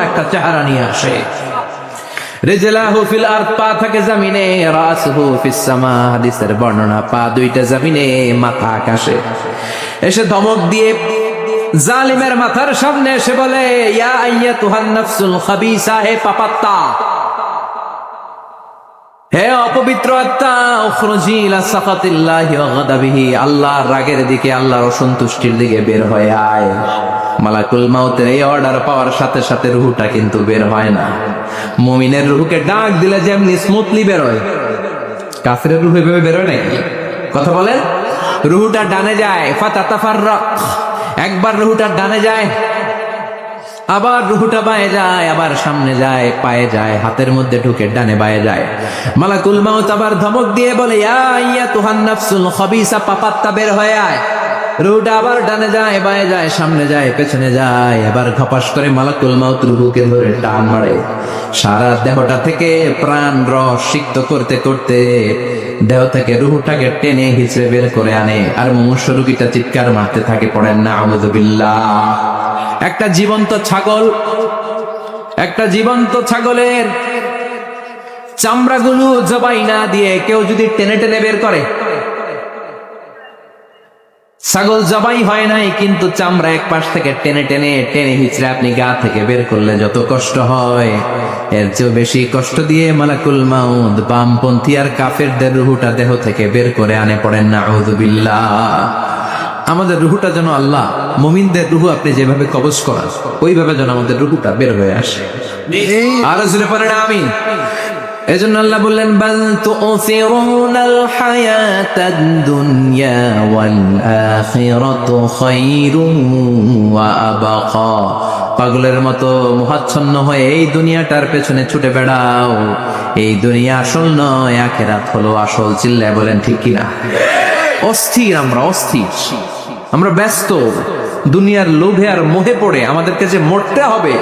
একটা চেহারা নিয়ে আসে। হে অপবিত্র আত্মা আল্লাহর রাগের দিকে, আল্লাহর অসন্তুষ্টির দিকে বের হয়ে আয়। মালাকুল মাউতের এই অর্ডার পাওয়ার সাথে সাথে রুহুটা কিন্তু বের হয় না। মুমিনের রুহুকে ডাক দিলে যেমনি স্মুথলি বের হয় কাফিরের রুহু এভাবে বের হয় নাকি কথা বলেন? রুহুটা ডানে যায়, ফাতাতাফাররাক। একবার রুহুটা ডানে যায়, আবার রুহুটা বায়ে যায়, আবার সামনে যায়, পায়ে যায়, হাতের মধ্যে ঢুকে ডানে বায়ে যায়। মালাকুল মাউত আবার ধমক দিয়ে বলে, ইয়া ইয়া তুহান নাফসুল খাবিসা, পাপাত্তা বের হয়ে আয়। রুহুটা আবার ডানে যায়, বায়ে যায়, সামনে যায়, পেছনে যায়। আবার ঘপাস করে মালাকুল মাউত রুহুকে ধরে টান মারে। সারা দেহটা থেকে প্রাণ রস সিক্ত করতে করতে দেহ থেকে রুহুটাকে টেনে হিচড়ে বের করে আনে। আর মুমূর্ষ রুগীটা চিৎকার মারতে থাকে, পড়েন না আউযুবিল্লাহ একটা জীবন্ত ছাগল, একটা জীবন্ত ছাগলের চামড়াগুলো জবাই না দিয়ে কেউ যদি টেনে টেনে বের করে ছাগল জবাই হয় নাই কিন্তু চামড়া এক পাশ থেকে টেনে টেনে টেনে হিচড়ে আপনি গা থেকে বের করলে যত কষ্ট হয়। এর চেয়েও বেশি কষ্ট দিয়ে মালাকুল মাউদ বামপন্থী আর কাফেরদের রুহুটা দেহ থেকে বের করে আনে পড়েন না আমাদের রুহুটা যেন আল্লাহ মুমিনদের রুহু আপনি যেভাবে কবজ করান ওইভাবে যেন আমাদের রুহুটা বের হয়ে আসে। আরও জুড়ে আমি এজন্য আল্লাহ বললেন, বাল তুসিরুনাল হায়াতাদ দুনিয়া ওয়াল আখিরাতু খায়রুন ওয়া আবাকা। পাগলের মতো মোহাচ্ছন্ন হয়ে এই দুনিয়াটার পেছনে ছুটে বেড়াও। এই দুনিয়া আসল নয়, আখেরাত হলো আসল। চিল্লায় বলেন, ঠিক কিনা অস্থির আমরা অস্থির। আমরা ব্যস্ত। দুনিয়ার লোভে আর মোহে পড়ে আমাদেরকে যে মরতে হবে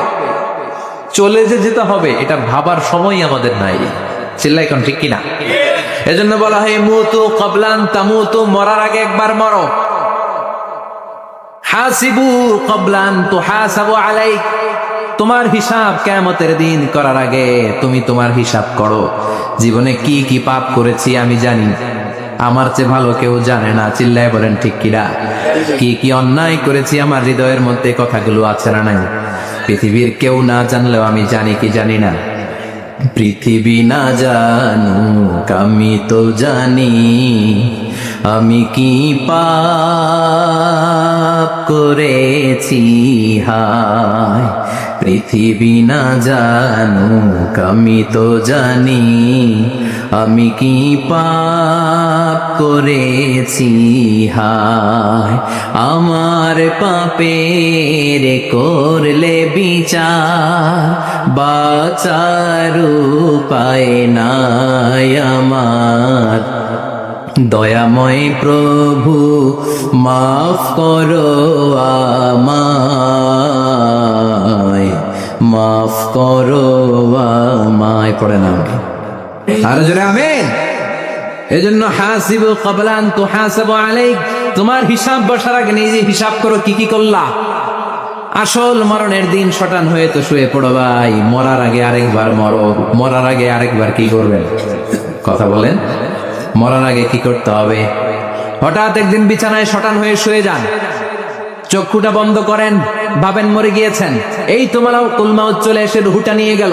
চলে যে যেতে হবে, এটা ভাবার সময় আমাদের নাই। চিল্লাই কোন ঠিক কিনা? এজন্য বলা হয়, মুতু কবলান তামুতু, মরার আগে একবার মরো। হাসিবু কবলান তো হাসাবু আলাই তোমার হিসাব কেমতের দিন করার আগে তুমি তোমার হিসাব করো। জীবনে কি কি পাপ করেছি আমি জানি। আমার চেয়ে ভালো কেউ জানে না। চিল্লায় বলেন, ঠিক কিনা? কি কি অন্যায় করেছি আমার হৃদয়ের মধ্যে, কথাগুলো আছে না নাই? পৃথিবীর কেউ না জানলেও আমি জানি কি জানি না। পৃথিবী না জানুক, আমি তো জানি। আমি কি পাপ করেছি? হায়, পৃথিবী না জানুক, আমি তো জানি। আমি কি পাপ করেছি? হায়, আমার পাপের করলে বিচার, বাচার উপায় নাই আমার। দয়াময় প্রভু, মাফ করো আমায়। মাফ করো আমায়, পড়ে না আর জোরে আমেন। হাসিবু কবলান তো হাসাবু আলাইক। তোমার হিসাব বসার আগে নিজে হিসাব করো কি কি করলা। আসল মরণের দিন শটান হয়ে তো শুয়ে পড়ো ভাই। মরার আগে আরেকবার মরো। মরার আগে আরেকবার কি করবেন? কথা বলেন। মরার আগে কি করতে হবে? হঠাৎ একদিন বিছানায় শটান হয়ে শুয়ে যান। চক্ষুটা বন্ধ করেন। ভাবেন মরে গিয়েছেন। এই তোমার কুলমাউত চলে এসে রুহুটা নিয়ে গেল।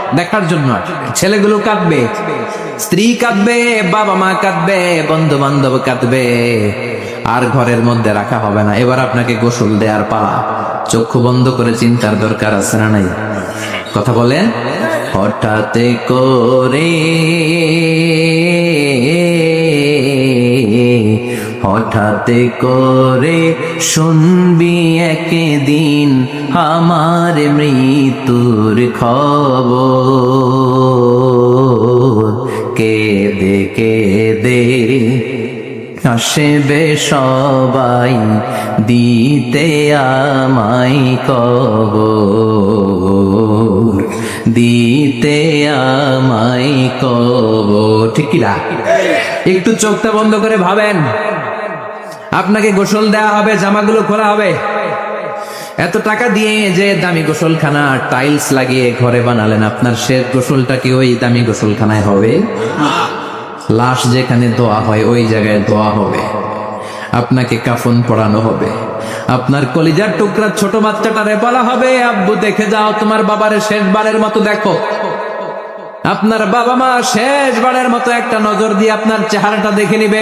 দেখার জন্য। ছেলেগুলো কাঁদবে, স্ত্রী কাঁদবে, বাবা মা কাঁদবে বন্ধু বান্ধব কাঁদবে। আর ঘরের মধ্যে রাখা হবে না। এবার আপনাকে গোসল দেওয়ার পালা। চক্ষু বন্ধ করে চিন্তার দরকার আছে না নাই? কথা বলেন? হঠাৎ করে হঠাৎ করে শুনবি একদিন আমার মৃত্যুর খবর। কেঁদে কেঁদে আসবে সবাই দিতে আমায় কব দিতে আমায় কব ঠিক কি না? একটু চোখটা বন্ধ করে ভাবেন। আপনাকে গোসল দেওয়া হবে, জামাগুলো খোলা হবে। এত টাকা দিয়ে যে দামি গোসলখানা, টাইলস লাগিয়ে ঘরে বানালেন, আপনার শেষ গোসলটা কি ওই দামি গোসলখানায় হবে? লাশ যেখানে দোয়া হয়, ওই জায়গায় দোয়া হবে। আপনাকে কাফন পড়ানো হবে। আপনার কলিজার টুকরা ছোট বাচ্চাটারে বলা হবে, আব্বু, দেখে যাও, তোমার বাবারে শেষবারের মতো দেখো। আপনার বাবা মা শেষবারের মতো একটা নজর দিয়ে আপনার চেহারাটা দেখে নিবে।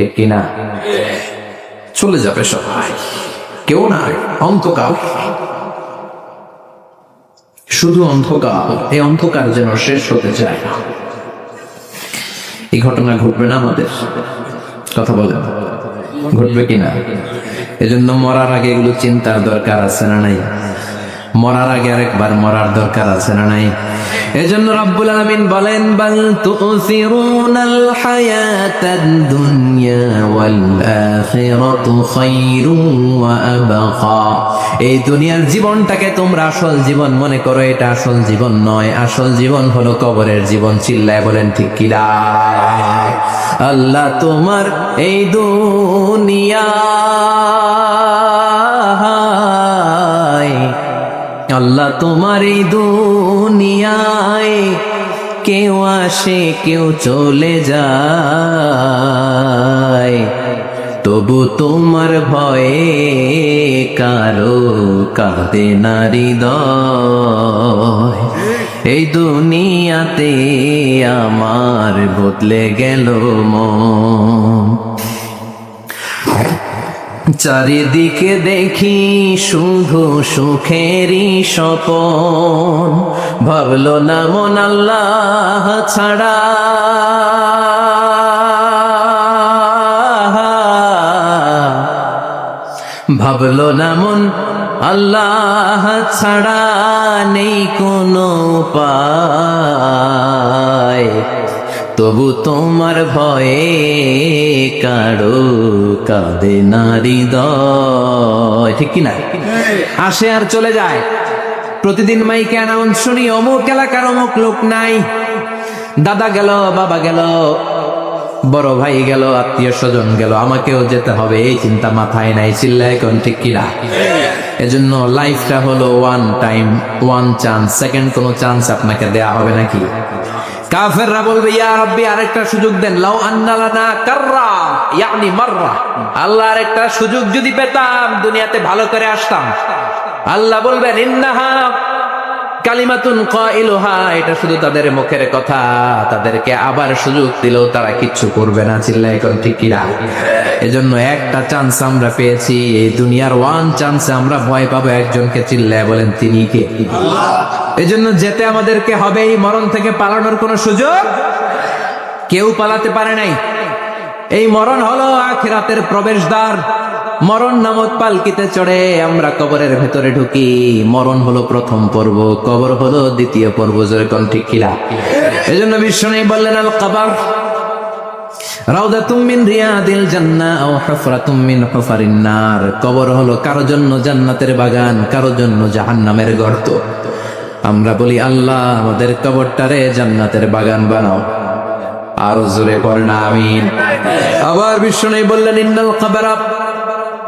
ঠিক কিনা? চলে যাবে সবাই। কেউ না অন্ধকার। শুধু অন্ধকার, এই অন্ধকার যেন শেষ হতে চায় না। এই ঘটনা ঘটবে না আমাদের। কথা বলে ঘটবে কিনা? এজন্য মরার আগে এগুলো চিন্তার দরকার আছে না নাই? মরার আগে আরেকবার মরার দরকার আছে না নাই? এজন্য রব্বুল আলামিন বলেন, বাল তুসিরুনাল হায়াতাদ দুনিয়া ওয়াল আখিরাতু ওয়া আবকা। এই দুনিয়ার জীবনটাকে তোমরা আসল জীবন মনে করো, এটা আসল জীবন নয়। আসল জীবন হলো কবরের জীবন। চিল্লায় বলেন, ঠিক কিরা আল্লাহ তোমার এই দুনিয়ায় আল্লাহ তোমার এই দুনিয়ায় কেউ আসে, কেউ চলে যায়। তবু তোমার ভয়ে কারও কাঁদে নারী এই দুনিয়াতে আমার বদলে গেল মন। চারিদিকে দেখি শুধু সুখেরই স্বপন। ভাবলো না মন আল্লাহ ছাড়া। ভাবলো না মন আল্লাহ ছাড়া নেই কোনো উপায়। তবু তোমার ভয়ে কারও কাঁদে নারী দয়। ঠিক কিনা? আসে আর চলে যায়। প্রতিদিন মাইকে অ্যানাউন্স শুনি, অমুক এলাকার অমুক লোক নাই। দাদা গেল, বাবা গেল, বড় ভাই গেল, আত্মীয় স্বজন গেল, আমাকেও যেতে হবে, এই চিন্তা মাথায় নাই চিল্লায় কোন ঠিক কিনা? এজন্য লাইফটা হলো one time one chance second কোনো চান্স আপনাকে দেয়া হবে নাকি? কাফেররা বলবে, ইয়া রব্বি, আরেকটা সুযোগ দেন। লাউ আন্নালানা কাররা, ইয়ানি মাররা। আল্লাহ আরেকটা সুযোগ যদি পেতাম, দুনিয়াতে ভালো করে আসতাম। আল্লাহ বলবেন, ইন্নাহা কালিমাতুন এটা শুধু তাদের মুখের কথা। তাদেরকে আবার সুযোগ দিলেও তারা কিচ্ছু করবে না চিল্লাই এখন ঠিক কিনা এজন্য একটা চান্স আমরা পেয়েছি, এই দুনিয়ার ওয়ান চান্সে আমরা ভয় পাবো একজনকে, চিল্লায় বলেন তিনি কে? এজন্য যেতে আমাদেরকে হবে এই মরণ থেকে পালানোর কোনো সুযোগ? কেউ পালাতে পারে নাই। এই মরণ হলো আখিরাতের প্রবেশদ্বার। মরণ নামক পালকিতে চড়ে আমরা কবরের ভেতরে ঢুকি। মরণ হলো প্রথম পর্ব, কবর হলো দ্বিতীয় পর্ব যেরকম ঠিক কিনা এই জন্য বিশ্ব নেই বললেন, আল কবর। কবর হলো কারও জন্য জান্নাতের বাগান, কারও জন্য জাহান্নামের গর্ত। আমরা বলি, আল্লাহ, আমাদের কবরটারে জান্নাতের বাগান বানাও। আরও জোরে পড়না আমিন। আবার বিষ্ণু বললেন, ইন্নাল কবরা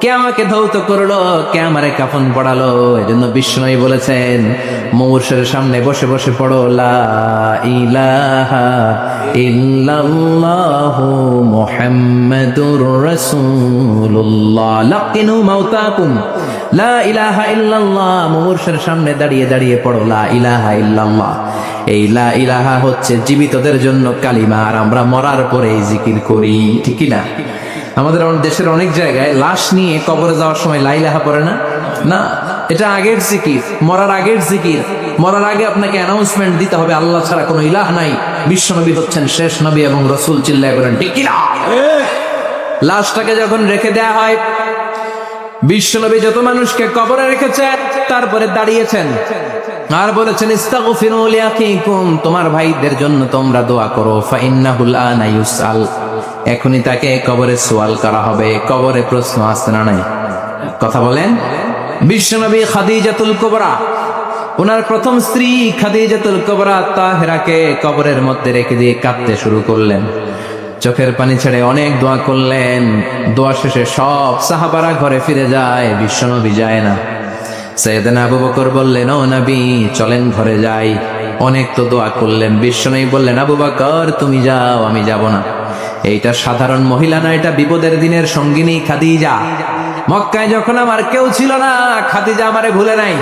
কে আমাকে ধৌত করল? কে আমারে কাফন পড়ালো? এজন্য বিষ্ণুই বলেছেন মৌর্ষের সামনে বসে বসে পড়ো মুহাম্মাদুর লা সামনে দাঁড়িয়ে দাঁড়িয়ে পড়ো, লা ইলাহা ইল্লাল্লাহ। এই লা ইলাহা হচ্ছে জীবিতদের জন্য কালিমা, আর আমরা মরার পরে জিকির করি ঠিকই না আমাদের দেশের অনেক জায়গায় লাশ নিয়ে কবরে যাওয়ার সময় লাইলাহা পড়ে না? না, এটা আগের জিকির, মরার আগের জিকির। মরার আগে আপনাকে অ্যানাউন্সমেন্ট দিতে হবে, আল্লাহ ছাড়া কোনো ইলাহ নাই। বিশ্ব নবী হচ্ছেন শেষ নবী এবং রসুল চিল্লায় করেন ঠিক না? লাশটাকে যখন রেখে দেয়া হয় বিশ্বনবী যত মানুষকে কবরে রেখেছেন তারপরে দাঁড়িয়েছেন। আর বলেছেন তোমার ভাইদের জন্য তোমরা দোয়া করো। এখনই তাকে কবরে সওয়াল করা হবে। কবরে প্রশ্ন আসছে না নাই? কথা বলেন। বিশ্বনবী খাদিজাতুল কুবরা, ওনার প্রথম স্ত্রী খাদিজাতুল কুবরা তাহেরাকে কবরের মধ্যে রেখে দিয়ে কাঁদতে শুরু করলেন। চোখের পানি ছেড়ে অনেক দোয়া করলেন। দোয়া শেষে সব সাহাবারা ঘরে ফিরে যায়, বিশ্বনবী যায় না। সৈয়দনা আবু বকর বললেন, ও নবী, চলেন ঘরে যাই। অনেক তো দোয়া করলেন। বিশ্ব বিশ্বনবী বললেন আবু বকর তুমি যাও, আমি যাব না। এইটা সাধারণ মহিলা না, এটা বিপদের দিনের সঙ্গিনী খাদিজা। মক্কায় যখন আমার কেউ ছিল না, খাদিজা আমারে ভুলে নাই।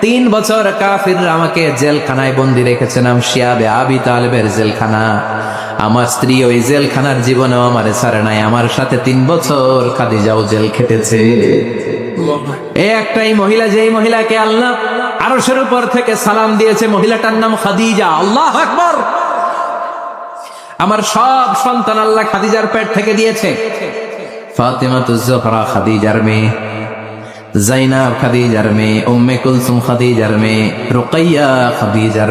তিন বছর কাফির আমাকে জেলখানায় বন্দি রেখেছেন আমি শিয়াবে আবি তালেবের জেলখানা। আমার স্ত্রী ওই জেলখানার জীবনেও আমারে ছাড়ে নাই। আমার সাথে তিন বছর খাদিজাও জেল খেটেছে। একটাই মহিলা, যেই মহিলাকে আল্লাহ আরশের উপর থেকে সালাম দিয়েছে, মহিলাটার নাম খাদিজা। আল্লাহ আকবর! আমার সব সন্তান আল্লাহ খাদিজার পেট থেকে দিয়েছে। ফাতেমা তো জোহরা খাদিজার মেয়ে। জাইনাব খাদিজার মেয়ে ওম্মে কুলসুম খাদিজার মেয়ে খাদিজার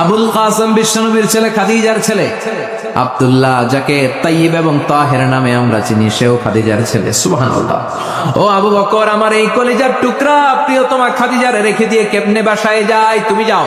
আবুল কাসম বিশ্বনবীর ছেলে, খাদিজার ছেলে, আব্দুল্লাহ যাকে তাইব এবং তাহের নামে আমরা চিনি, সেও খাদিজার ছেলে, সুবহানাল্লাহ। ও আবু বকর, আমার এই কলেজার টুকরা প্রিয় তোমার খাদিজারে রেখে দিয়ে কেমনে বাসায় যায়? তুমি যাও।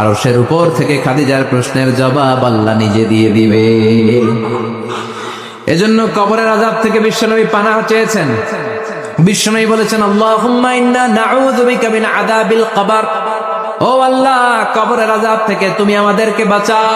আরশের উপর থেকে খাদিজার প্রশ্নের জবাব আল্লাহ নিজে দিয়ে দিবে। এজন্য কবরের আজাব থেকে বিশ্বনবী পানাহ চেয়েছেন। বিশ্বনবী বলেছেন, আল্লাহুম্মা ইন্না নাউযু বিকা মিন আযাবিল কবর। ও আল্লাহ, কবরের আজাব থেকে তুমি আমাদেরকে বাঁচাও।